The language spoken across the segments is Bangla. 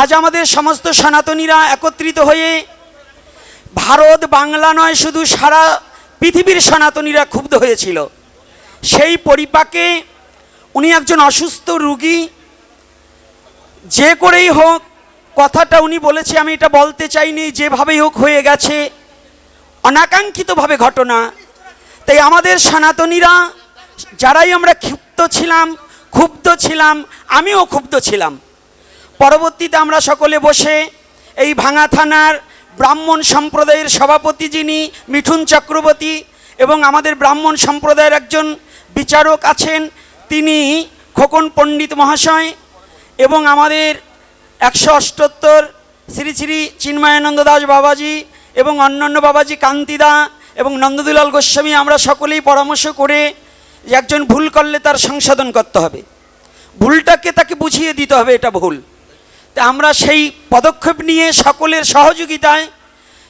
আজ আমাদের সমস্ত সনাতনীরা একত্রিত হয়ে ভারত, বাংলা নয়, শুধু সারা পৃথিবীর সনাতনীরা ক্ষুব্ধ হয়েছিল। সেই পরিপাকে উনি একজন অসুস্থ রুগী। যে করেই হোক, কথাটা উনি বলেছে, আমি এটা বলতে চাইনি, যেভাবেই হোক হয়ে গেছে, অনাকাঙ্ক্ষিতভাবে ঘটনা। তাই আমাদের সনাতনীরা, যারাই আমরা ক্ষিপ্ত ছিলাম, ক্ষুব্ধ ছিলাম, আমিও ক্ষুব্ধ ছিলাম। পরবর্তীতে আমরা সকলে বসে এই ভাঙা থানার ব্রাহ্মণ সম্প্রদায়ের সভাপতি যিনি মিঠুন চক্রবর্তী এবং আমাদের ব্রাহ্মণ সম্প্রদায়ের একজন বিচারক আছেন তিনি খোকন পণ্ডিত মহাশয় এবং আমাদের একশো অষ্টোত্তর শ্রী শ্রী চিন্ময়ানন্দ দাস বাবাজি এবং অন্যান্য বাবাজি কান্তিদা এবং নন্দদুলাল গোস্বামী আমরা সকলেই পরামর্শ করে একজন ভুল করলে তার সংশোধন করতে হবে। ভুলটাকে তাকে বুঝিয়ে দিতে হবে, এটা ভুল। তা আমরা সেই পদক্ষেপ নিয়ে সকলের সহযোগিতায়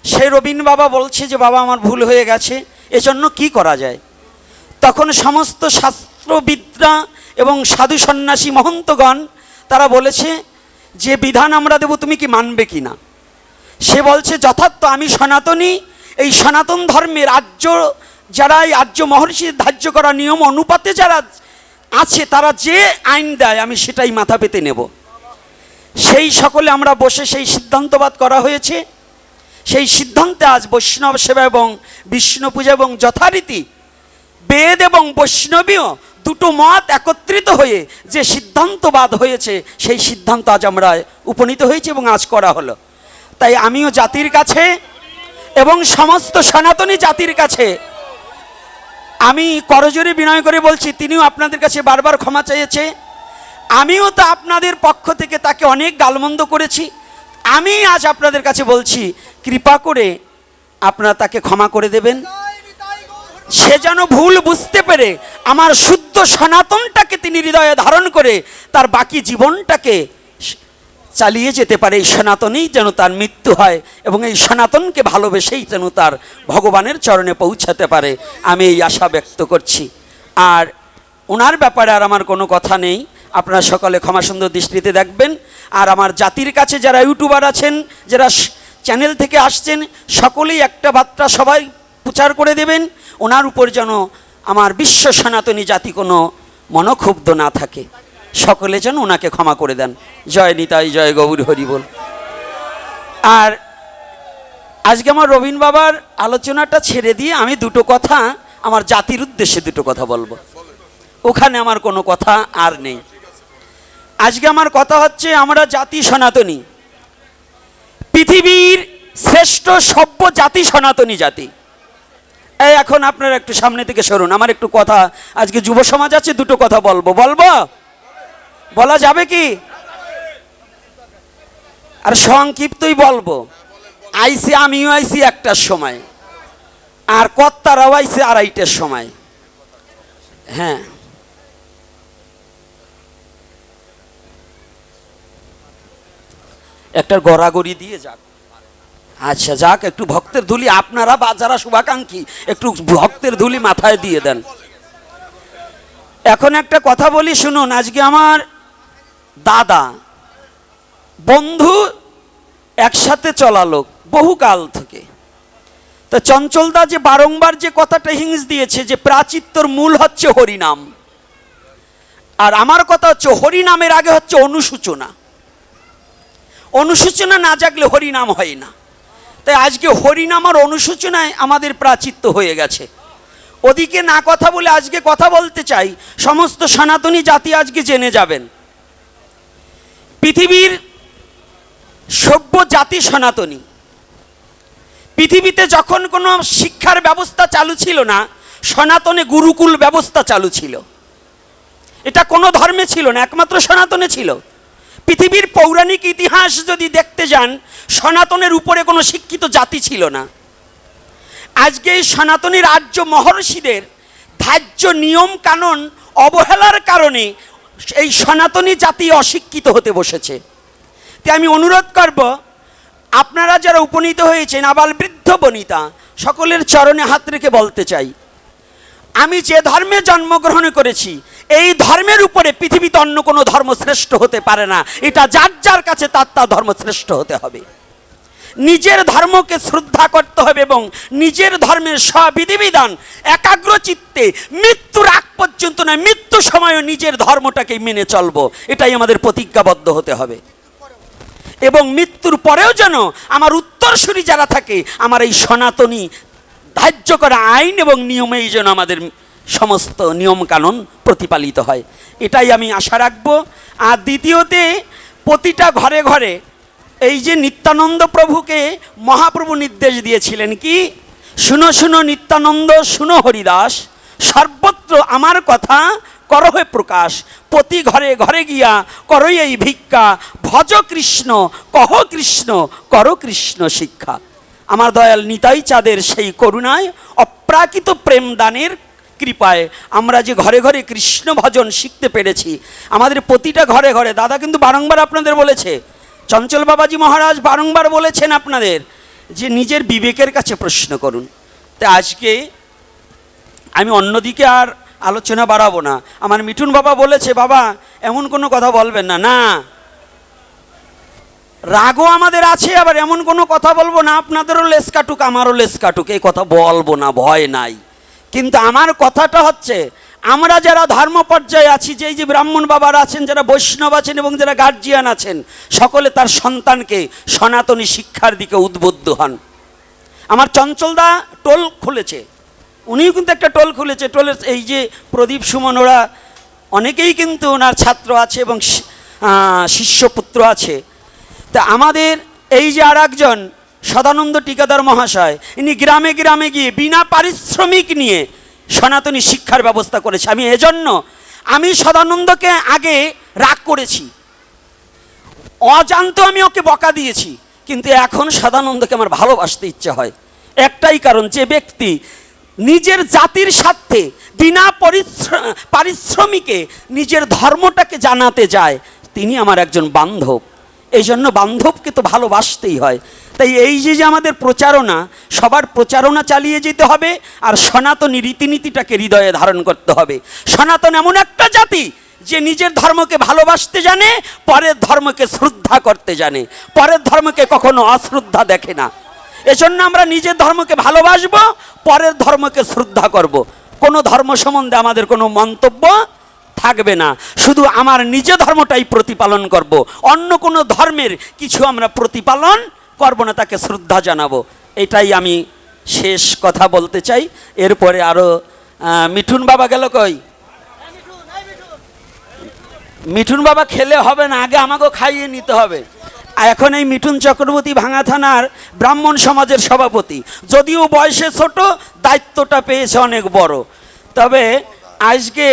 সে রবীন বাবা বলছে যে, বাবা, আমার ভুল হয়ে গেছে, এজন্য কি করা যায়? তখন সমস্ত শাস্ত্রবিদ্যা এবং সাধু সন্ন্যাসী মহন্তগণ, তারা বলেছে, যে বিধান আমরা দেব, তুমি কি মানবে কি না? সে বলছে, যথার্থ আমি সনাতনী, এই সনাতন ধর্মের আর্য যারা এই আর্য মহর্ষির ধার্য করা নিয়ম অনুপাতে যারা আছে, তারা যে আইন দেয়, আমি সেটাই মাথা পেতে নেব। সেই সকলে আমরা বসে সেই সিদ্ধান্তবাদ করা হয়েছে। সেই সিদ্ধান্তে আজ বৈষ্ণব সেবা এবং বিষ্ণু পূজা এবং যথারীতি বেদ এবং বৈষ্ণবীয় দুটো মত একত্রিত হয়ে যে সিদ্ধান্তবাদ হয়েছে, সেই সিদ্ধান্ত আজ আমরা উপনীত হয়েছি এবং আজ করা হলো। তাই আমিও জাতির কাছে এবং সমস্ত সনাতনী জাতির কাছে আমি করজোরে বিনয় করে বলছি, তিনিও আপনাদের কাছে বারবার ক্ষমা চেয়েছে। আমিও তো আপনাদের পক্ষ থেকে তাকে অনেক গালমন্দ করেছি। আমি আজ আপনাদের কাছে বলছি, কৃপা করে আপনারা তাকে ক্ষমা করে দেবেন। সে যেন ভুল বুঝতে পেরে আমার শুদ্ধ সনাতনটাকে তিনি হৃদয়ে ধারণ করে তার বাকি জীবনটাকে চালিয়ে যেতে পারে। এই সনাতনেই যেন তার মৃত্যু হয় এবং এই সনাতনকে ভালোবেসেই যেন তার ভগবানের চরণে পৌঁছাতে পারে। আমি এই আশা ব্যক্ত করছি। আর ওনার ব্যাপারে আর আমার কোনো কথা নেই। আপনারা সকলে ক্ষমা সুন্দর দৃষ্টিতে দেখবেন। আর আমার জাতির কাছে যারা ইউটিউবার আছেন, যারা চ্যানেল থেকে আসছেন, সকলেই একটা বার্তা সবাই প্রচার করে দেবেন। ওনার উপর যেন আমার বিশ্ব সনাতনী জাতি কোনো মনক্ষুব্ধ না থাকে। সকলে যেন ওনাকে ক্ষমা করে দেন। জয় নিতাই, জয় গৌর, হরি বল। আর আজকে আমার রবীন বাবার আলোচনাটা ছেড়ে দিয়ে আমি দুটো কথা, আমার জাতির উদ্দেশ্যে দুটো কথা বলব। ওখানে আমার কোনো কথা আর নেই। আজকে আমার কথা হচ্ছে আমরা জাতি সনাতনী। পৃথিবীর শ্রেষ্ঠ সভ্য জাতি সনাতনী জাতি। এই এখন আপনারা একটু সামনে থেকে সরুন, আমার একটু কথা, আজকে যুব সমাজ আছে, দুটো কথা বলব। বলব? বলা যাবে কি? আর সংক্ষিপ্তই বলব। আইসি আমিও আইসি একটার সময়, আর কর্তারাও আইসি আড়াইটার সময়। হ্যাঁ। একটা গড়াগড়ি দিয়ে যাক। আচ্ছা যাক, একটু ভক্তের ধুলি আপনারা বা যারা শুভাকাঙ্ক্ষী, একটু ভক্তের ধুলি মাথায় দিয়ে দেন। এখন একটা কথা বলি, শুনুন, আজকে আমার দাদা, বন্ধু একসাথে চলা লোক, বহুকাল থেকে। তা চঞ্চলদা যে বারংবার যে কথাটা হিংস দিয়েছে যে প্রাচিত্যর মূল হচ্ছে হরিনাম। আর আমার কথা হচ্ছে হরিনামের আগে হচ্ছে অনুসূচনা। অনুসূচনা না জাগলে হরিনাম হয় না। তাই আজকে হরিনাম আর অনুসূচনায় আমাদের প্রাচিত্য হয়ে গেছে। ওদিকে না কথা বলে আজকে কথা বলতে চাই, সমস্ত সনাতনী জাতি আজকে জেনে যাবেন। পৃথিবীর সভ্য জাতি সনাতনী। পৃথিবীতে যখন কোনো শিক্ষার ব্যবস্থা চালু ছিল না, সনাতনে গুরুকুল ব্যবস্থা চালু ছিল। এটা কোনো ধর্মে ছিল না, একমাত্র সনাতনে ছিল। পৃথিবীর পৌরাণিক ইতিহাস যদি দেখতে যান, সনাতনের উপরে কোনো শিক্ষিত জাতি ছিল না। আজকে এই সনাতনী রাজ্য মহর্ষিদের ধার্য নিয়ম কানুন অবহেলার কারণে এই সনাতনী জাতি অশিক্ষিত হতে বসেছে। তাই আমি অনুরোধ করব, আপনারা যারা উপনীত হয়েছেন, আবাল বৃদ্ধ বনিতা, সকলের চরণে হাত রেখে বলতে চাই আমি যে ধর্মে জন্মগ্রহণ করেছি, এই ধর্মের উপরে পৃথিবীতে অন্য কোনো ধর্ম শ্রেষ্ঠ হতে পারে না। এটা যার যার কাছে তার তার ধর্ম শ্রেষ্ঠ হতে হবে। নিজের ধর্মকে শ্রদ্ধা করতে হবে এবং নিজের ধর্মের স্ববিধিবিধান একাগ্র চিত্তে মৃত্যুর আগ পর্যন্ত নয়, মৃত্যু সময়ও নিজের ধর্মটাকে মেনে চলবো। এটাই আমাদের প্রতিজ্ঞাবদ্ধ হতে হবে। এবং মৃত্যুর পরেও যেন আমার উত্তরসূরি যারা থাকে, আমার এই সনাতনী ধার্য করা আইন এবং নিয়মেই যেন আমাদের সমস্ত নিয়মকানুন প্রতিপালিত হয়। এটাই আমি আশা রাখব। আর দ্বিতীয়তে, প্রতিটা ঘরে ঘরে এই যে নিত্যানন্দ প্রভুকে মহাপ্রভু নির্দেশ দিয়েছিলেন কি? শুনো শুনো, নিত্যানন্দ, শুনো হরিদাস, সর্বত্র আমার কথা করো হে প্রকাশ। প্রতি ঘরে ঘরে গিয়া করই এই ভিক্ষা। ভজ কৃষ্ণ, কহ কৃষ্ণ, কর কৃষ্ণ শিক্ষা। আমার দয়াল নিতাই চাঁদের সেই করুণায়, অপ্রাকৃত প্রেম দানের কৃপায় আমরা যে ঘরে ঘরে কৃষ্ণ ভজন শিখতে পেরেছি, আমাদের প্রতিটা ঘরে ঘরে, দাদা কিন্তু বারংবার আপনাদের বলেছে, চঞ্চল বাবাজি মহারাজ বারংবার বলেছেন আপনাদের যে নিজের বিবেকের কাছে প্রশ্ন করুন। তা আজকে আমি অন্যদিকে আর আলোচনা বাড়াবো না। আমার মিঠুন বাবা বলেছে, বাবা, এমন কোনো কথা বলবেন না। না রাগও আমাদের আছে, আবার এমন কোনো কথা বলব না, আপনাদেরও লেস কাটুক, আমারও লেস কাটুক, এই কথা বলব না, ভয় নাই। কিন্তু আমার কথাটা হচ্ছে, আমরা যারা ধর্ম পর্যায়ে আছি, যেই যে ব্রাহ্মণ বাবারা আছেন, যারা বৈষ্ণব আছেন এবং যারা গার্জিয়ান আছেন, সকলে তার সন্তানকে সনাতনী শিক্ষার দিকে উদ্বুদ্ধ হন। আমার চঞ্চলদা টোল খুলেছে, উনিও কিন্তু একটা টোল খুলেছে, টোলের এই যে প্রদীপ সুমন, ওরা অনেকেই কিন্তু ওনার ছাত্র আছে এবং শিষ্যপুত্র আছে। তা আমাদের এই যে আর একজন সদানন্দ টিকাদার মহাশয়, ইনি গ্রামে গ্রামে গিয়ে বিনা পারিশ্রমিক নিয়ে সনাতনী শিক্ষার ব্যবস্থা করেছে। আমি এজন্য আমি সদানন্দকে আগে রাগ করেছি। অজান্ত আমি ওকে বকা দিয়েছি, কিন্তু এখন সদানন্দকে আমার ভালোবাসতে ইচ্ছে হয়। একটাই কারণ, যে ব্যক্তি নিজের জাতির স্বার্থে বিনা পরিশ্র- পারিশ্রমিকে নিজের ধর্মটাকে জানাতে যায়, তিনি আমার একজন বান্ধব। এই জন্য বান্ধবকে তো ভালোবাসতেই হয়। তাই এই যে যে আমাদের প্রচারণা, সবার প্রচারণা চালিয়ে যেতে হবে আর সনাতনী রীতিনীতিটাকে হৃদয়ে ধারণ করতে হবে। সনাতন এমন একটা জাতি যে নিজের ধর্মকে ভালোবাসতে জানে, পরের ধর্মকে শ্রদ্ধা করতে জানে। পরের ধর্মকে কখনো অশ্রদ্ধা দেখে না। এজন্য আমরা নিজের ধর্মকে ভালোবাসবো, পরের ধর্মকে শ্রদ্ধা করব। কোনো ধর্ম সম্বন্ধে আমাদের কোনো মন্তব্য থাকবে না। শুধু আমার নিজ ধর্মটাই প্রতিপালন করব। অন্য কোনো ধর্মের কিছু আমরা প্রতিপালন করব না, তাকে শ্রদ্ধা জানাব। এটাই আমি শেষ কথা বলতে চাই। এরপরে আরও মিঠুন বাবা গেল কই? মিঠুন বাবা খেলে হবে না, আগে আমাকেও খাইয়ে নিতে হবে। এখন এই মিঠুন চক্রবর্তী ভাঙা থানার ব্রাহ্মণ সমাজের সভাপতি। যদিও বয়সে ছোট, দায়িত্বটা পেয়েছে অনেক বড়। তবে আজকে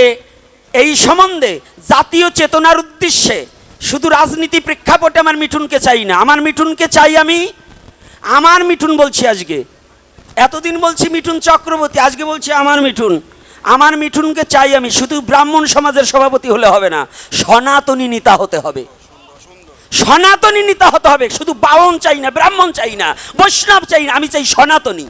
এই সম্বন্ধে জাতীয় চেতনার উদ্দেশ্যে শুধু রাজনীতি প্রেক্ষাপটে আমার মিঠুনকে চাই না, আমার মিঠুনকে চাই আমি, আমার মিঠুন বলছি আজকে। এতদিন বলছি মিঠুন চক্রবর্তী, আজকে বলছি আমার মিঠুন। আমার মিঠুনকে চাই আমি, শুধু ব্রাহ্মণ সমাজের সভাপতি হলে হবে না, সনাতনী নেতা হতে হবে। সনাতনী নেতা হতে হবে, শুধু বামন চাই না, ব্রাহ্মণ চাই না, বৈষ্ণব চাই না, আমি চাই সনাতনী।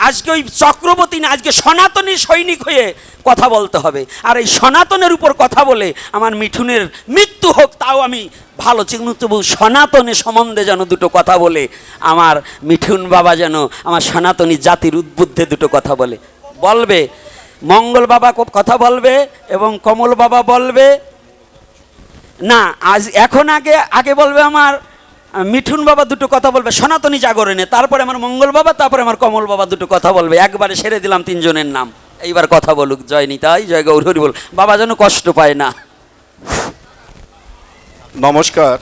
আজকে ওই চক্রবর্তী না, আজকে সনাতনী সৈনিক হয়ে কথা বলতে হবে। আর এই সনাতনের উপর কথা বলে আমার মিঠুনের মৃত্যু হোক, তাও আমি ভালো তবু সনাতনে সম্বন্ধে যেন দুটো কথা বলে, আমার মিঠুন বাবা যেন আমার সনাতনী জাতির উদ্বুদ্ধে দুটো কথা বলে। বলবে, মঙ্গল বাবা কথা বলবে এবং কমল বাবা বলবে, না, আজ এখন আগে আগে বলবে আমার মিঠুন বাবা দুটো কথা বলবে, সনাতনী জাগরণে, তারপরে আমার মঙ্গল বাবা, তারপরে আমার কমল বাবা দুটো কথা বলবে। একবারে সেরে দিলাম তিনজনের নাম। এইবার কথা বলুক, জয় নিতাই, জয় গৌর বল। বাবা যেন কষ্ট পায় না। নমস্কার।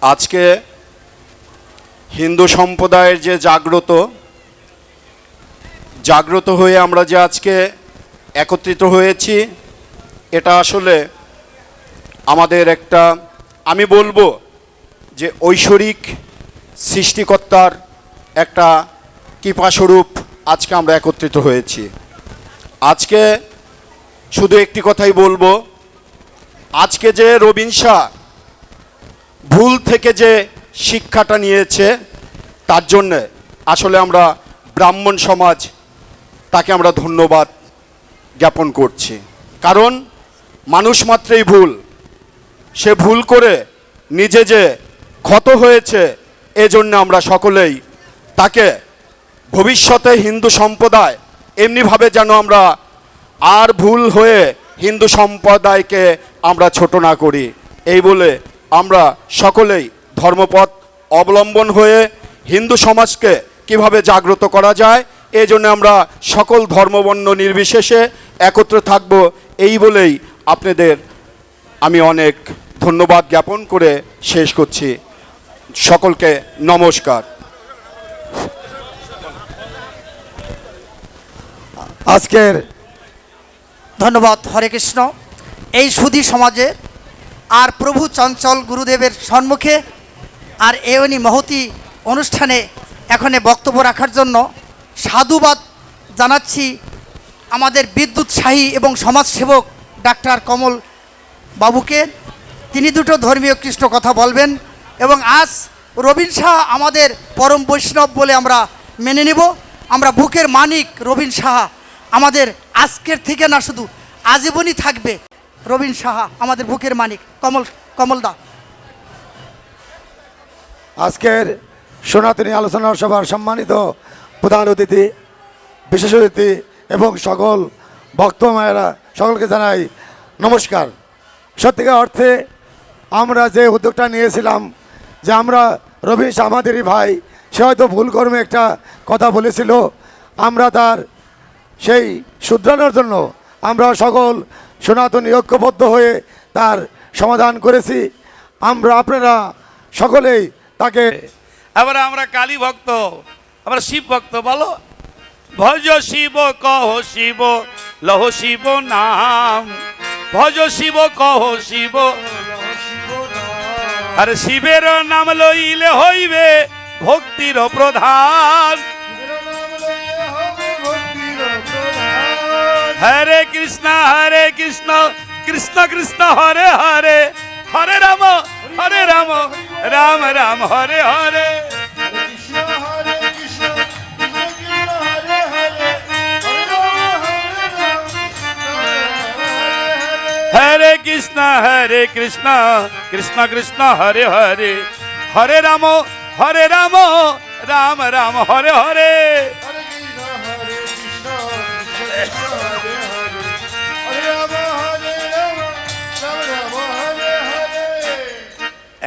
আজকে হিন্দু সম্প্রদায়ের যে জাগ্রত জাগ্রত হয়ে আমরা যে আজকে একত্রিত হয়েছি, এটা আসলে আমাদের একটা, আমি বলব যে ঐশ্বরিক সৃষ্টিকর্তার একটা কৃপাস্বরূপ আজকে আমরা একত্রিত হয়েছি। আজকে শুধু একটি কথাই বলব, আজকে যে রবীন শাহ ভুল থেকে যে শিক্ষাটা নিয়েছে, তার জন্যে আসলে আমরা ব্রাহ্মণ সমাজ তাকে আমরা ধন্যবাদ জ্ঞাপন করছি। কারণ মানুষ মাত্রেই ভুল। সে ভুল করে নিজে যে ক্ষত হয়েছে, এজন্য আমরা সকলেই তাকে ভবিষ্যতে হিন্দু সম্প্রদায় এমনিভাবে যেন আমরা আর ভুল হয়ে হিন্দু সম্প্রদায়কে আমরা ছোট না করি। এই বলে আমরা সকলেই ধর্মপথ অবলম্বন হয়ে হিন্দু সমাজকে কীভাবে জাগ্রত করা যায় এই জন্য আমরা সকল ধর্মবর্ণ নির্বিশেষে একত্রে থাকব। এই বলেই আপনাদের আমি অনেক ধন্যবাদ জ্ঞাপন করে শেষ করছি। সকলকে নমস্কার। আজকের ধন্যবাদ, হরে কৃষ্ণ। এই সুধী সমাজে আর প্রভু চঞ্চল গুরুদেবের সম্মুখে আর এওনি মহতি অনুষ্ঠানে এখানে বক্তব্য রাখার জন্য সাধুবাদ জানাচ্ছি আমাদের বিদ্যুৎ শাহী এবং সমাজসেবক ডাক্তার কমল বাবুকে। তিনি দুটো ধর্মীয় কৃষ্ণ কথা বলবেন। এবং আজ রবীন শাহ আমাদের পরম বৈষ্ণব বলে আমরা মেনে নেব। আমরা বুকের মানিক রবীন সাহা আমাদের আজকের থেকে না শুধু আজীবনই থাকবে রবীন সাহা আমাদের বুকের মানিক। কমল কমলদা আজকের সনাতনী আলোচনা সভার সম্মানিত প্রধান অতিথি, বিশেষ অতিথি এবং সকল ভক্ত মায়েরা, সকলকে জানাই নমস্কার। সত্যিকার অর্থে আমরা যে উদ্যোগটা নিয়েছিলাম যে আমরা রবিশ আমাদেরই ভাই। সে হয়তো ভুল কর্মে একটা কথা বলেছিল। আমরা তার সেই শুধরানোর জন্য আমরা সকল সনাতনী ঐক্যবদ্ধ হয়ে তার সমাধান করেছি। আমরা, আপনারা সকলেই তাকে আবার আমরা কালী ভক্ত, আমরা শিব ভক্ত, বলো। ভজ শিব কহ শিব, লহ শিব নাম। ভজ শিব কহ শিব আরে শিবের নাম লইলে হইবে ভক্তির প্রধান। হরে কৃষ্ণ হরে কৃষ্ণ কৃষ্ণ কৃষ্ণ, হরে হরে। হরে রাম হরে রাম রাম রাম, হরে হরে। কৃষ্ণ হরে কৃষ্ণ কৃষ্ণ কৃষ্ণ হরে হরে। হরে রাম হরে রাম রাম রাম হরে হরে।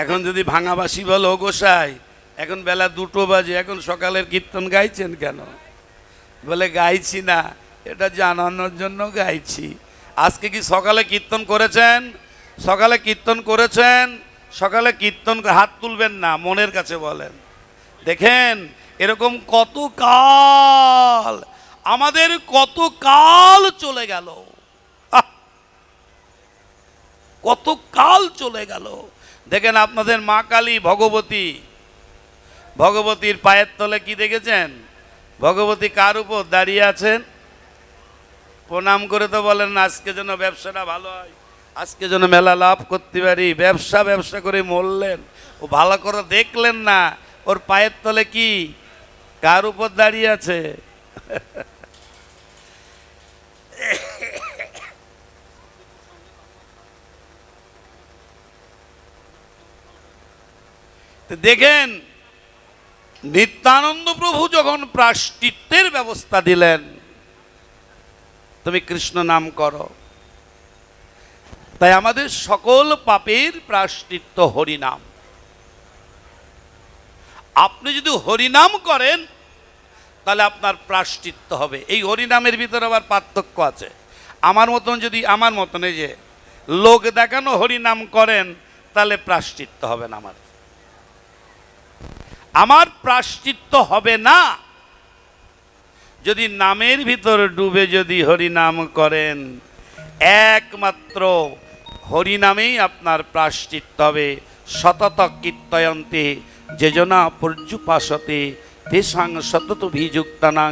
এখন যদি ভাঙাবাসী বলো গোসাই এখন বেলা দুটো বাজে এখন সকালের কীর্তন গাইছেন কেন? বলে গাইছি না এটা জানানোর জন্য গাইছি। আজকে কি সকালে কীর্তন করেছেন? সকালে কীর্তন করেছেন? সকালে কীর্তন হাত তুলবেন না, মনের কাছে বলেন। দেখেন, এরকম কত কাল, আমাদের কত কাল চলে গেল! কত কাল চলে গেল। দেখেন, আপনাদের মা কালী ভগবতী, ভগবতীর পায়ের তলে কি দেখেছেন? ভগবতী কার উপর দাঁড়িয়ে আছেন? প্রণাম করে তো বলেন, আজকে যেন ব্যবসাটা ভালো হয়। আজকে যেন মেলা লাভ করতে পারি। ব্যবসা ব্যবসা করে মরলেন। ও ভালো করে দেখলেন না। ওর পায়ের তলে কি? কার উপর দাঁড়িয়ে আছে? দেখেন, নিত্যানন্দ প্রভু যখন প্রাশ্চিত্যের ব্যবস্থা দিলেন তুমি কৃষ্ণ নাম করো। তাই আমাদের সকল পাপের প্রাশ্চিত্য হরিনাম। আপনি যদি হরিনাম করেন, তাহলে আপনার প্রাশ্চিত্য হবে। এই হরিনামের ভিতরে আবার পার্থক্য আছে। আমার মতন যদি আমার মতন এই যে লোক দেখানো হরিনাম করেন, তাহলে প্রাশ্চিত্য হবে না আমার। আমার প্রাশ্চিত্য হবে না। যদি নামের ভিতর ডুবে যদি হরিনাম করেন, একমাত্র হরিনামেই আপনার প্রাশ্চিত্য হবে। সতত কীর্তয়ন্তে যেজনা পর্যুপাসতে তেসাং সতত ভিযুক্তানাং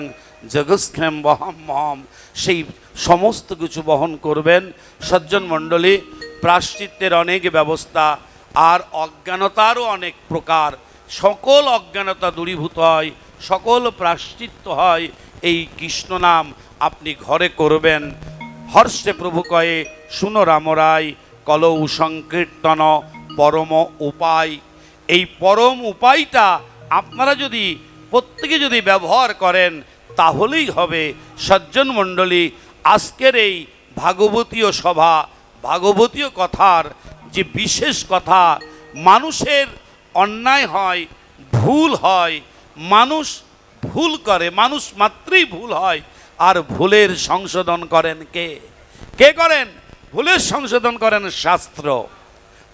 জগৎস্খ্রেম বহম মহম। সেই সমস্ত কিছু বহন করবেন। সজ্জন মণ্ডলী প্রাশ্চিত্যের অনেক ব্যবস্থা আর অজ্ঞানতারও অনেক প্রকার। সকল অজ্ঞানতা দূরীভূত হয়, সকল প্রাশ্চিত্য হয়। এই কৃষ্ণ নাম আপনি ঘরে করবেন। হর্ষে প্রভু কয়ে, শুনো রামরাই, কলৌ সংকীর্তন, পরম উপায়। এই পরম উপায়টা আপনারা যদি প্রত্যেকে যদি ব্যবহার করেন, তাহলেই হবে। সজ্জন মণ্ডলী, আজকের এই ভাগবতীয় সভা, ভাগবতীয় কথার যে বিশেষ কথা, মানুষের অন্যায় হয়, ভুল হয়, মানুষ ভুল করে, মানুষ মাত্রই ভুল হয়। আর ভুলের সংশোধন করেন কে? কে করেন? ভুলের সংশোধন করেন শাস্ত্র।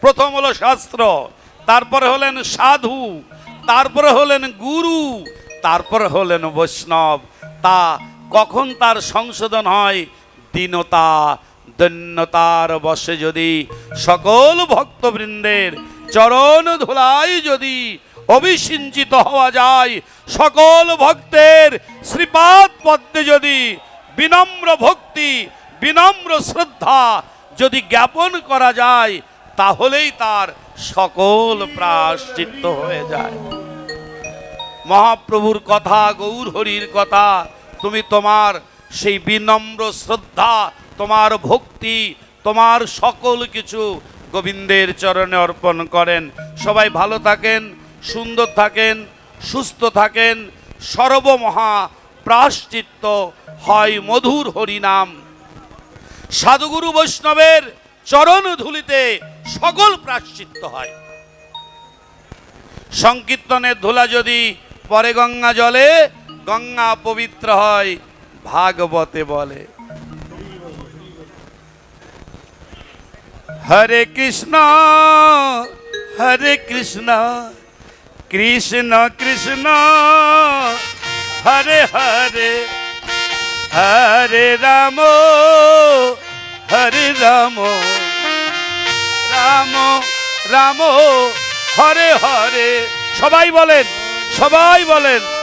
প্রথম হলো শাস্ত্র, তারপরে হলেন সাধু, তারপরে হলেন গুরু, তারপরে হলেন বৈষ্ণব। তা কখন তার সংশোধন হয়? দীনতা, দৈন্যতার বসে যদি। সকল ভক্তবৃন্দের চরণ ধুলাই যদি অবিসিঞ্চিত হওয়া যায়। সকল ভক্তের শ্রীপাদ পদ্মে যদি বিনম্র ভক্তি, বিনম্র শ্রদ্ধা যদি জ্ঞাপন করা যায়, তাহলেই তার সকল প্রাশ্চিত্ত হয়ে যায়। মহাপ্রভুর কথা গৌর হরির কথা, তুমি তোমার সেই বিনম্র শ্রদ্ধা, তোমার ভক্তি, তোমার সকল কিছু গোবিন্দের চরণে অর্পণ করেন। সবাই ভালো থাকেন। সুন্দর থাকেন, সুস্থ থাকেন, সর্বমহা প্রাশ্চিত্ত হয় মধুর হরিনাম। সাধুগুরু বৈষ্ণবের চরণ ধুলিতে সকল প্রাশ্চিত্য হয়। সংকীর্তনের ধুলা যদি পরে গঙ্গা জলে, গঙ্গা পবিত্র হয় ভাগবতে বলে। হরে কৃষ্ণ হরে কৃষ্ণ। কৃষ্ণ কৃষ্ণ, হরে হরে হরে রাম হরে রাম রাম রাম, হরে হরে। সবাই বলেন সবাই বলেন।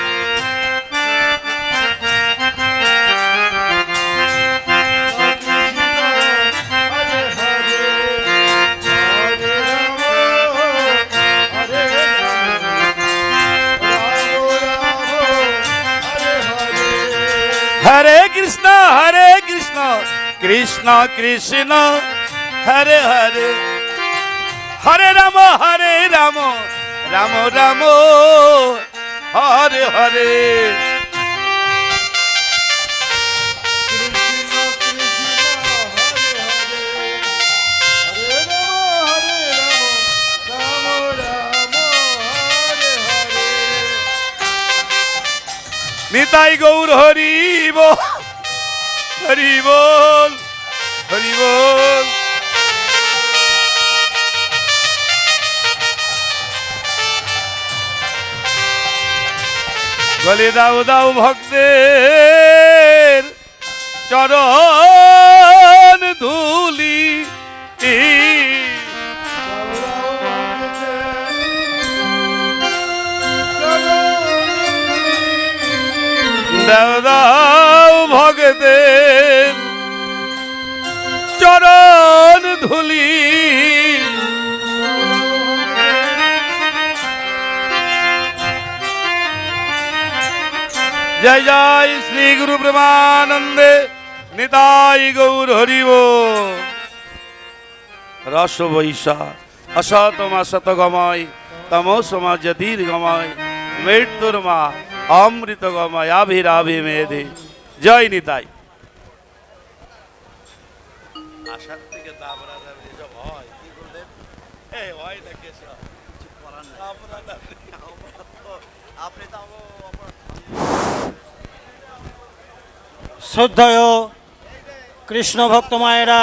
কৃষ্ণ কৃষ্ণ, হরে হরে। হরে রাম হরে রাম রাম রাম, হরে হরে। নিতাই গৌর হরিব। হরি বল হরি বল। বলে দাও দাও ভক্তের চরণ ধুলি। দাও দাও ভগতের চরণ ধুলি। জয় জয় শ্রী গুরু প্রেমানন্দে নিতাই গৌর হরিব। রস বৈশা অসতমা শতগময় তমসমা জ্যোতির্গময় মৃত্যুর মা অমৃত গময়, আভিরাভি মেধে। জয় নিতাই। আশার থেকে দাবরা এসব হয় কি বললেন এই হয় না কেসব কিছু করার না। আপনি তো শ্রদ্ধেয় কৃষ্ণ ভক্ত মায়েরা